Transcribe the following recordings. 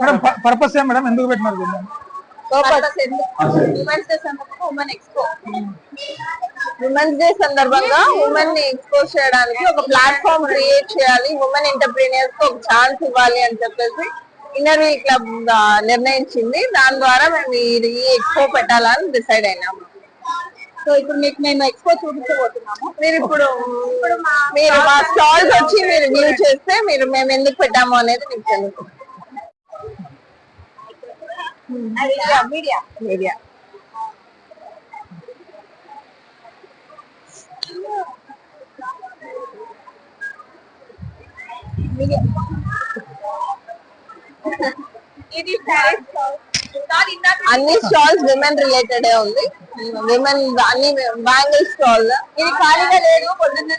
Madam purpose ఏం madam? ఎందుకు పెట్టినారు దీన్ని? ఉమెన్స్ డే సందర్భంగా ఉమెన్ని ఎక్స్పోజ్ చేయడానికి ఒక ప్లాట్ఫామ్ క్రియేట్ చేయాలి. ఉమెన్ ఎంటర్ప్రీనియర్స్కి ఒక ఛాన్స్ ఇవ్వాలి అని చెప్పేసి ఇన్నర్ వీ క్లబ్ నిర్ణయించింది. దాని ద్వారా మేము ఈ- ఈ ఎక్స్పో పెట్టాలని డిసైడ్ అయినాము. సో ఇప్పుడు మీకు మేము ఎక్స్పో చూపించబోతున్నాము. మీరు ఇప్పుడు మీరు మా స్టాల్స్ వచ్చి మీరు వ్యూ చేస్తే మీరు మేము ఎందుకు పెట్టాము అనేది మీకు తెలుసు మీడియా మీడియా అన్ని స్టాల్స్ విమెన్ రిలేటెడ్ ఉంది విమెన్ అన్ని బ్యాంగిల్ స్టాల్ ఇది ఖాళీగా లేదు పొద్దున్న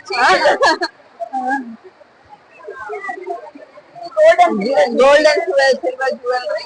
golden golden silver jewellery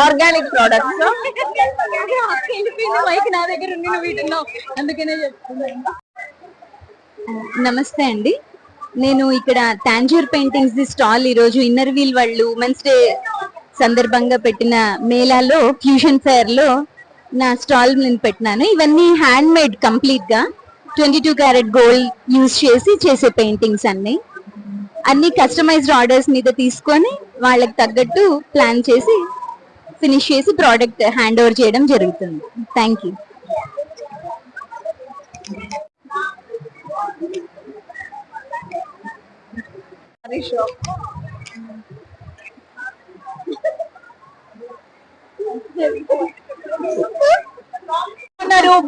organic products mike నా దగ్గర ఉంది అందుకనే చెప్తున్నాను. నమస్తే అండి. నేను ఇక్కడ టాంజూర్ పెయింటింగ్స్ ది స్టాల్ ఈ రోజు ఇన్నర్ వీల్ వాళ్ళు ఉమెన్స్ డే సందర్భంగా పెట్టిన మేళాలో ఫ్యూషన్ ఫేర్లో నా స్టాల్ నేను పెట్టినాను. ఇవన్నీ హ్యాండ్ మేడ్ కంప్లీట్గా twenty two carat gold use చేసి చేసే పెయింటింగ్స్ అన్ని. అన్ని కస్టమైజ్డ్ ఆర్డర్స్ మీద తీసుకొని వాళ్ళకి తగ్గట్టు ప్లాన్ చేసి ఫినిష్ చేసి ప్రోడక్ట్ హ్యాండ్ ఓవర్ చేయడం జరుగుతుంది. థ్యాంక్ యూ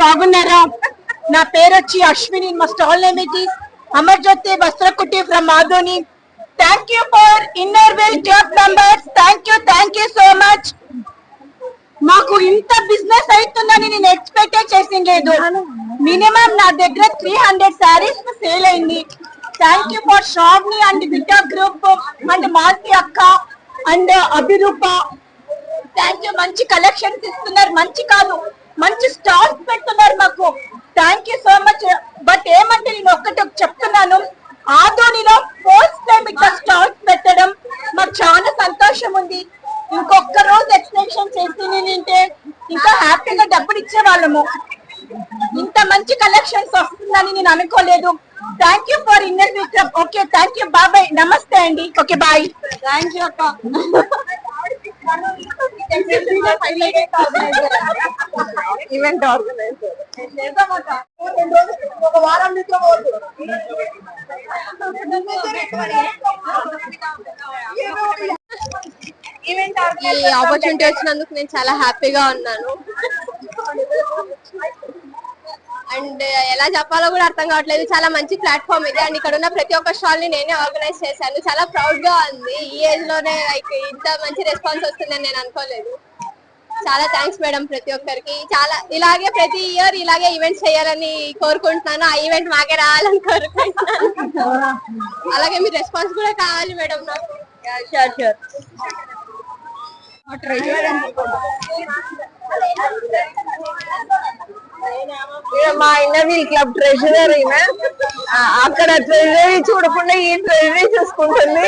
బాగున్నారా నా పేరు వచ్చి అశ్విని మా stall name it is Amarjyoti Vastrakuti from Madhoni thank you for inner wheel club members thank you thank you so much మాకు ఇంత బిజినెస్ అవుతుందని నేను ఎక్స్పెక్ట్ చేసింది లేదు. మినిమం నా దగ్గర త్రీ హండ్రెడ్ శారీస్ సేల్ అయింది. Thank you for Shravani and బిడ్డా గ్రూప్ అండ్ మాల్తి అక్క అండ్ అభిరూప థ్యాంక్ యూ మంచి కలెక్షన్స్ ఇస్తున్నారు. మంచి కాదు. మంచి స్టాల్స్ పెడుతున్నారు మాకు. Thank you so much but ఏమంటే నేను ఒక్కటి చెప్తున్నాను. ఆదోనిలో ఫస్ట్ టైం ఇట్లా స్టాల్స్ పెట్టడం మాకు చాలా సంతోషం ఉంది. ఇంకొక రోజు ఎక్స్టెన్షన్ చేసి నేనంటే ఇంకా హ్యాపీగా డబ్బులు ఇచ్చేవాళ్ళము. ఇంత మంచి కలెక్షన్స్ వస్తుందని నేను అనుకోలేదు. Thank you for inner Vikram okay thank you బాబాయ్ నమస్తే అండి. ఓకే బాయ్ థ్యాంక్ యూ అక్క. ఈవెంట్ ఒక వారం ఈ ఆపర్చునిటీ వచ్చినందుకు నేను చాలా హ్యాపీగా ఉన్నాను. అండ్ ఎలా చెప్పాలో కూడా అర్థం కావట్లేదు. చాలా మంచి ప్లాట్ఫామ్ ఇది. అండ్ ఇక్కడ ఉన్న ప్రతి ఒక్క స్టాల్ని నేనే ఆర్గనైజ్ చేశాను. చాలా ప్రౌడ్గా ఉంది. ఈ ఏజ్లోనే లైక్ ఇంత మంచి రెస్పాన్స్ వస్తుందని నేను అనుకోలేదు. చాలా థ్యాంక్స్ మేడం ప్రతి ఒక్కరికి. చాలా ఇలాగే ప్రతి ఇయర్ ఇలాగే ఈవెంట్స్ చేయాలని కోరుకుంటున్నాను. ఆ ఈవెంట్ మాకే రావాలని కోరుకుంటున్నాను. అలాగే మీ రెస్పాన్స్ కూడా కావాలి మేడం నాకు. షూర్ షూర్ ఈమె మా ఇన్నర్వీల్ క్లబ్ ట్రెజరర్ ఈమె అక్కడ ట్రెజరీ చూడకుండా ఈ ట్రెజరీ చూసుకుంటుంది.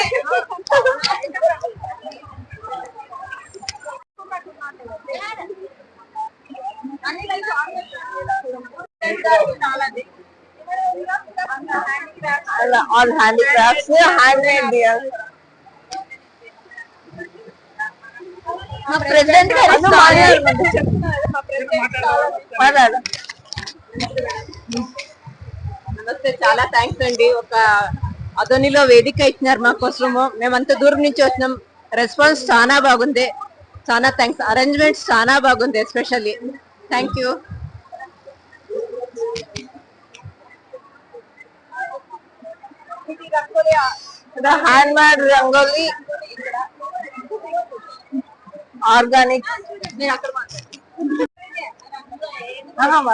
All handicrafts handmade dear మా ప్రెసిడెంట్ గారు మాట్లాడు. నమస్తే చాలా థ్యాంక్స్ అండి. ఒక అదోనిలో వేదిక ఇచ్చినారు మా కోసము. మేమంత దూరం నుంచి వచ్చినాం. రెస్పాన్స్ చాలా బాగుంది. చాలా థ్యాంక్స్ అరేంజ్మెంట్స్ చాలా బాగుంది especially thank you handmade rangoli. Organic.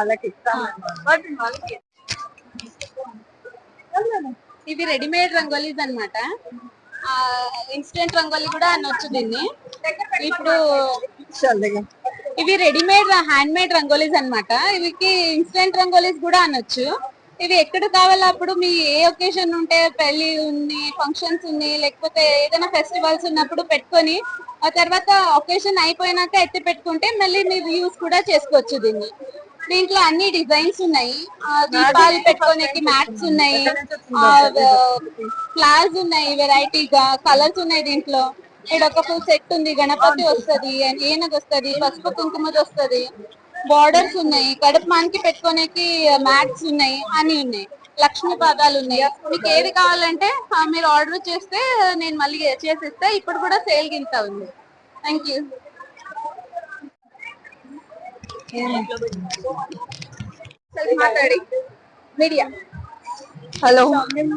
వాళ్ళకి ఇవి రెడీమేడ్ రంగోలీస్ అన్నమాట. ఇన్స్టెంట్ రంగోలీ కూడా అనొచ్చు దీన్ని. ఇప్పుడు ఇవి రెడీమేడ్ హ్యాండ్ మేడ్ రంగోలీస్ అన్నమాట. ఇవికి ఇన్స్టెంట్ రంగోలీస్ కూడా అనొచ్చు. ఇవి ఎక్కడ కావాలో అప్పుడు మీ ఏ ఒకేషన్ ఉంటే పెళ్ళి ఉంది ఫంక్షన్స్ ఉంది లేకపోతే ఏదైనా ఫెస్టివల్స్ ఉన్నప్పుడు పెట్టుకొని ఆ తర్వాత ఒకేషన్ అయిపోయినాక ఎత్తి పెట్టుకుంటే మళ్ళీ మీరు యూస్ కూడా చేసుకోవచ్చు దీన్ని. దీంట్లో అన్ని డిజైన్స్ ఉన్నాయి. ఆ, దీపాలు పెట్టుకోనికి మ్యాట్స్ ఉన్నాయి. ఫ్లవర్స్ ఉన్నాయి వెరైటీగా కలర్స్ ఉన్నాయి దీంట్లో. ఇక్కడ ఒక ఫుల్ సెట్ ఉంది. గణపతి వస్తది ఏనుగు వస్తది పసుపు కుంకుమది వస్తది. బార్డర్స్ ఉన్నాయి. కడుపుమానికి పెట్టుకోనికి మ్యాట్స్ ఉన్నాయి అన్ని ఉన్నాయి లక్ష్మీ పాదాలు ఉన్నాయి. మీకు ఏది కావాలంటే మీరు ఆర్డర్ చేస్తే నేను మళ్ళీ చేసిస్తే. ఇప్పుడు కూడా సేల్ గింత ఉంది. Thank you. మాట్లాడి. మీడియా. హలో. ఏం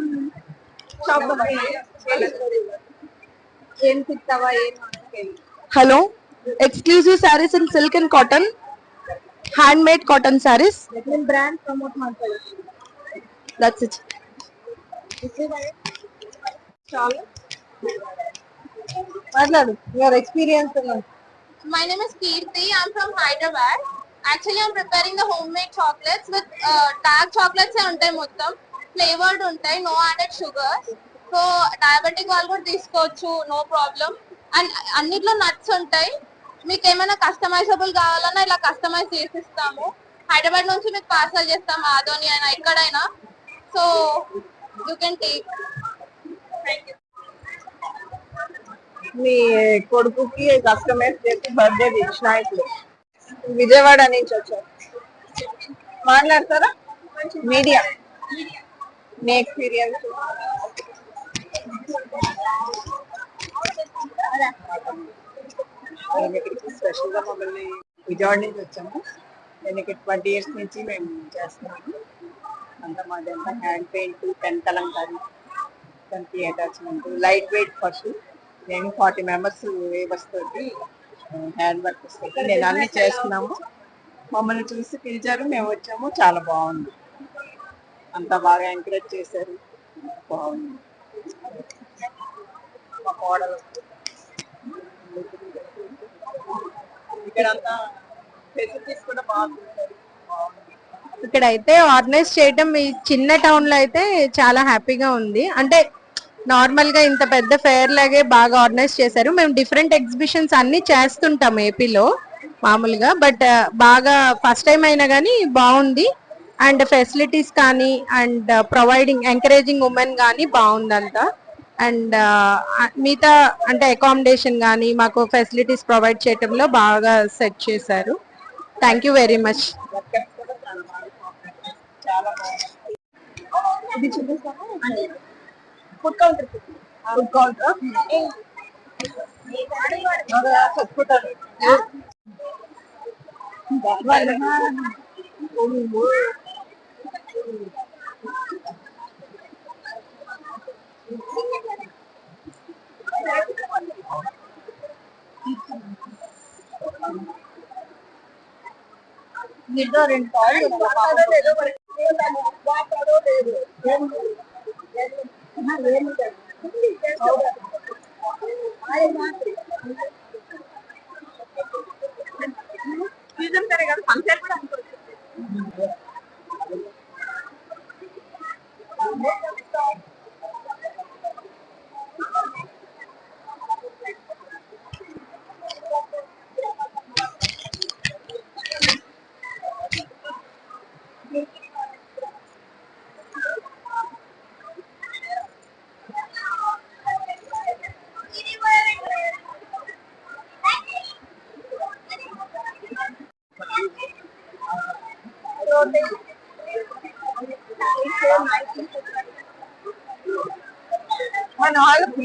ఏం? Hello, exclusive sarees in silk and cotton, handmade cotton sarees. Brand promote ಮಾಡ್ಕೊಳ್ಳಿ That's it. చాలు మాట్లాడు your experience My name is Kirti. I'm from Hyderabad. Actually, I'm preparing the homemade chocolates with uh, dark chocolates ఏ ఉంటాయి మొత్తం flavoured ఉంటాయి no added sugar so diabetic వాళ్ళు కూడా తీసుకోవచ్చు no problem and అన్నిట్లో నట్స్ ఉంటాయి మీకు ఏమైనా కస్టమైజబుల్ కావాలన్నా ఇలా కస్టమైజ్ చేసిస్తాము. హైదరాబాద్ నుంచి మీకు పార్సల్ చేస్తాం ఆదోని అయినా ఎక్కడైనా. సో యూ కెన్ టేక్ మీ కొడుకుకి కస్టమైజ్ చేసి బర్త్డే ఇచ్చిన ఇప్పుడు. విజయవాడ నుంచి వచ్చారు. మాట్లాడతారా? మీడియా మీ ఎక్స్పీరియన్స్ మేము ఇక్కడికి స్పెషల్గా మమ్మల్ని విజయవాడ నుంచి వచ్చాము. నేను ఇక్కడ ట్వంటీ ఇయర్స్ నుంచి మేము చేస్తున్నాము. అంతా మాదంతా హ్యాండ్ పెయింట్ పెన్ కలంకారీ దానికి అటాచ్మెంట్ లైట్ వెయిట్ ఫస్ట్ నేను ఫార్టీ మెంబర్స్ వేవర్స్ తోటి హ్యాండ్ వర్క్ తోటి నేను అన్ని చేస్తున్నాము. మమ్మల్ని చూసి పిలిచారు మేము వచ్చాము. చాలా బాగుంది. అంతా బాగా ఎంకరేజ్ చేశారు. బాగుంది. మా కోడలు. ఇక్కడంతా ఫెసిలిటీస్ కూడా ఇక్కడ అయితే ఆర్గనైజ్ చేయటం ఈ చిన్న టౌన్లో అయితే చాలా హ్యాపీగా ఉంది. అంటే నార్మల్గా ఇంత పెద్ద ఫేర్ లాగే బాగా ఆర్గనైజ్ చేశారు. మేము డిఫరెంట్ ఎగ్జిబిషన్స్ అన్ని చేస్తుంటాం ఏపీలో మామూలుగా బట్ బాగా ఫస్ట్ టైం అయినా కానీ బాగుంది. అండ్ ఫెసిలిటీస్ కానీ అండ్ ప్రొవైడింగ్ ఎంకరేజింగ్ ఉమెన్ కానీ బాగుందంతా. అండ్ మిగతా అంటే అకామిడేషన్ కానీ మాకు ఫెసిలిటీస్ ప్రొవైడ్ చేయటంలో బాగా సెట్ చేశారు థ్యాంక్ యూ వెరీ మచ్ కూడా చాలా బాగా cooperate చేశారు. చాలా బాగుంది ఇది చూపిస్తాను ఫుడ్ కౌంటర్ రెండు కాళ్ళు సీజన్ సరే కదా కూడా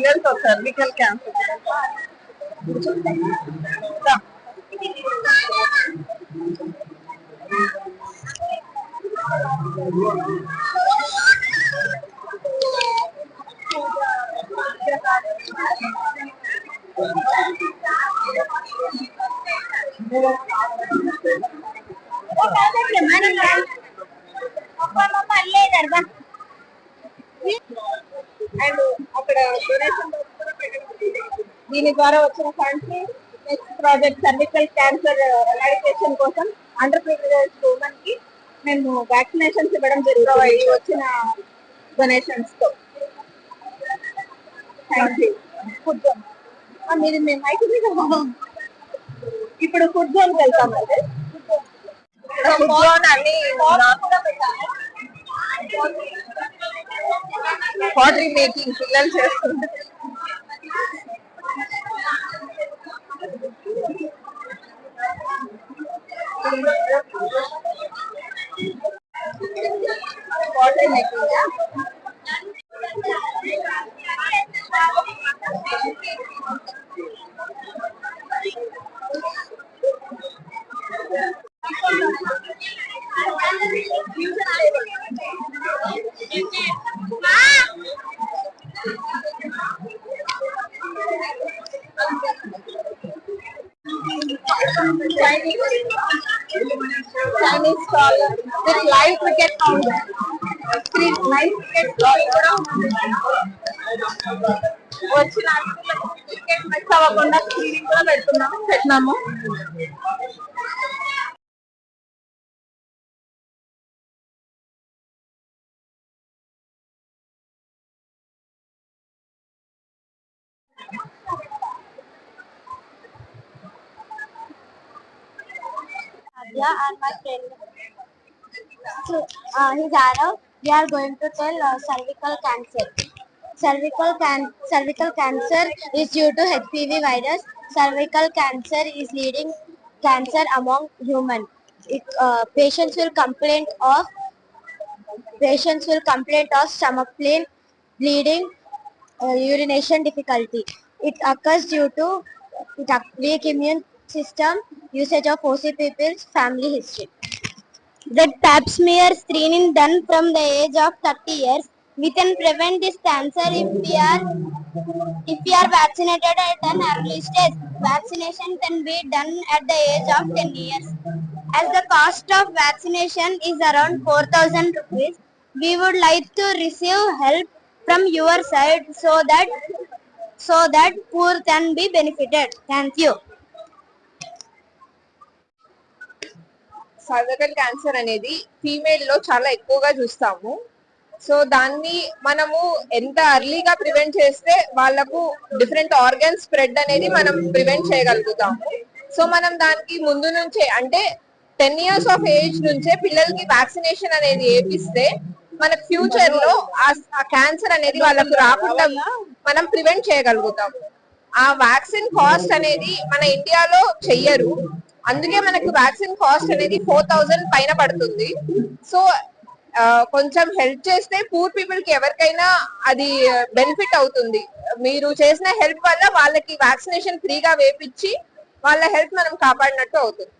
vaginal or cervical cancer. Yeah. దీని ద్వారా వచ్చిన ఫండ్స్ని next project cervical cancer eradication కోసం అండర్ ప్రివిలేజ్ ఉమెన్కి మేము వ్యాక్సినేషన్స్ ఇవ్వడం జరుగుతుంది. వచ్చిన డొనేషన్స్తో. థ్యాంక్ యూ ఫుడ్ జోన్ మీరు మేము అయితే ఇప్పుడు ఫుడ్ జోన్ వెళ్తాం అయితే. ఫుడ్ జోన్ అన్ని పాటరీ మేకింగ్ పిల్లలు చేస్తుంటారు. Chinese stall with live cricket count. Screen live cricket stall కూడా ఉంది. వచ్చిన క్రికెట్ మిస్ అవ్వకుండా స్క్రీనింగ్ కూడా పెడుతున్నాము పెట్టినాము Adya and my friend. So, uh. We are going to tell uh, cervical cancer. Cervical can cervical cancer is due to HPV virus. Cervical cancer is leading cancer among human. It, uh, patients will complain of patients will complain of stomach pain, bleeding, uh, urination difficulty. It occurs due to it weak immune system, usage of OCP people's family history. The pap smear screening done from the age of 30 years. We can prevent this cancer if we are if we are vaccinated at an early stage. Vaccination can be done at the age of 10 years. As the cost of vaccination is around 4000 rupees, we would like to receive help from your side so that so that poor can be benefited. Thank you. Cervical cancer అనేది ఫీమేల్లో చాలా ఎక్కువగా చూస్తాము. So దాన్ని మనము ఎంత అర్లీగా prevent చేస్తే వాళ్ళకు డిఫరెంట్ ఆర్గన్ స్ప్రెడ్ అనేది మనం ప్రివెంట్ చేయగలుగుతాము. సో మనం దానికి ముందు నుంచే అంటే టెన్ ఇయర్స్ ఆఫ్ ఏజ్ నుంచే పిల్లలకి వ్యాక్సినేషన్ అనేది వేపిస్తే మన ఫ్యూచర్లో ఆ క్యాన్సర్ అనేది వాళ్ళకు రాకుండా మనం ప్రివెంట్ చేయగలుగుతాం ఆ వ్యాక్సిన్ కాస్ట్ అనేది మన ఇండియాలో చెయ్యరు. అందుకే మనకు వ్యాక్సిన్ కాస్ట్ అనేది ఫోర్ థౌజండ్ పైన పడుతుంది. సో కొంచెం హెల్ప్ చేస్తే పూర్ పీపుల్కి ఎవరికైనా అది బెనిఫిట్ అవుతుంది. మీరు చేసిన హెల్ప్ వల్ల వాళ్ళకి వ్యాక్సినేషన్ ఫ్రీగా వేపించి వాళ్ళ హెల్త్ మనం కాపాడినట్టు అవుతుంది.